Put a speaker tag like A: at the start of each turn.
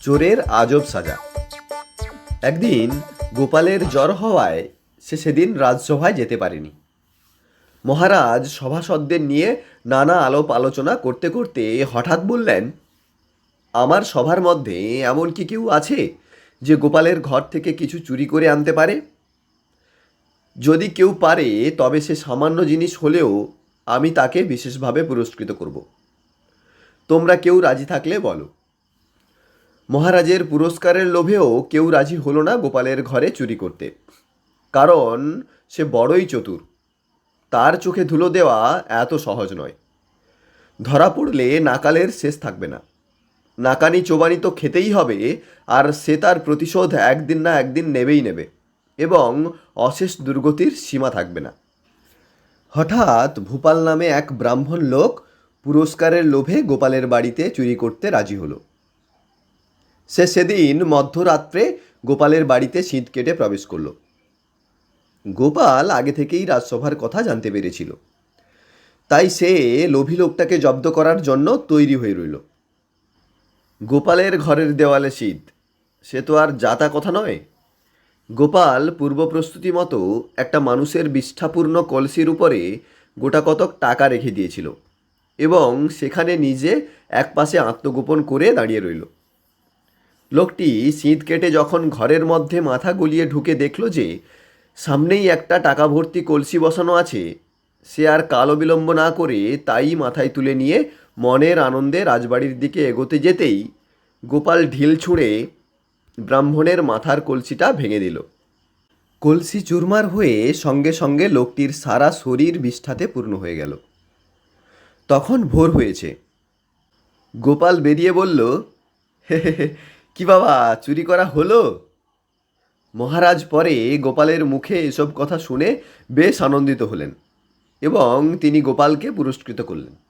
A: চোরের আজব সাজা। একদিন গোপালের জ্বর হওয়ায় সে সেদিন রাজসভায় যেতে পারেনি। মহারাজ সভাসদদের নিয়ে নানা আলোপ আলোচনা করতে করতে হঠাৎ বললেন, আমার সভার মধ্যে এমন কি কেউ আছে যে গোপালের ঘর থেকে কিছু চুরি করে আনতে পারে? যদি কেউ পারে, তবে সে সামান্য জিনিস হলেও আমি তাকে বিশেষভাবে পুরস্কৃত করব। তোমরা কেউ রাজি থাকলে বলো। মহারাজের পুরস্কারের লোভেও কেউ রাজি হলো না গোপালের ঘরে চুরি করতে। কারণ সে বড়ই চতুর। তার চোখে ধুলো দেওয়া এত সহজ নয়। ধরা পড়লে নাকালের শেষ থাকবে না। নাকানি চোবানি তো খেতেই হবে, আর সে তার প্রতিশোধ একদিন না একদিন নেবেই নেবে এবং অশেষ দুর্গতির সীমা থাকবে না। হঠাৎ ভূপাল নামে এক ব্রাহ্মণ লোক পুরস্কারের লোভে গোপালের বাড়িতে চুরি করতে রাজি হলো। সে সেদিন মধ্যরাত্রে গোপালের বাড়িতে শীত কেটে প্রবেশ করল। গোপাল আগে থেকেই রাজসভার কথা জানতে পেরেছিল। তাই সে লোভী লোকটাকে জব্দ করার জন্য তৈরি হয়ে রইল। গোপালের ঘরের দেওয়ালে শীত, সে তো আর যাতা কথা নয়। গোপাল পূর্ব প্রস্তুতি মতো একটা মানুষের বিষ্ঠাপূর্ণ কলসির উপরে গোটা কতক টাকা রেখে দিয়েছিল এবং সেখানে নিজে একপাশে আত্মগোপন করে দাঁড়িয়ে রইল। লোকটি সিঁধ কেটে যখন ঘরের মধ্যে মাথা গলিয়ে ঢুকে দেখল যে সামনেই একটা টাকা ভর্তি কলসি বসানো আছে সে আর কালো বিলম্ব না করে তাই মাথায় তুলে নিয়ে মনের আনন্দে রাজবাড়ির দিকে এগোতে যেতেই গোপাল ঢিল ছুঁড়ে ব্রাহ্মণের মাথার কলসিটা ভেঙে দিল। কলসি চুরমার হয়ে সঙ্গে সঙ্গে লোকটির সারা শরীর বিষ্ঠাতে পূর্ণ হয়ে গেল। তখন ভোর হয়েছে। গোপাল বেরিয়ে বলল হে হে, কি বাবা, চুরি করা হলো? মহারাজ পরে গোপালের মুখে এসব কথা শুনে বেশ আনন্দিত হলেন এবং তিনি গোপালকে পুরস্কৃত করলেন।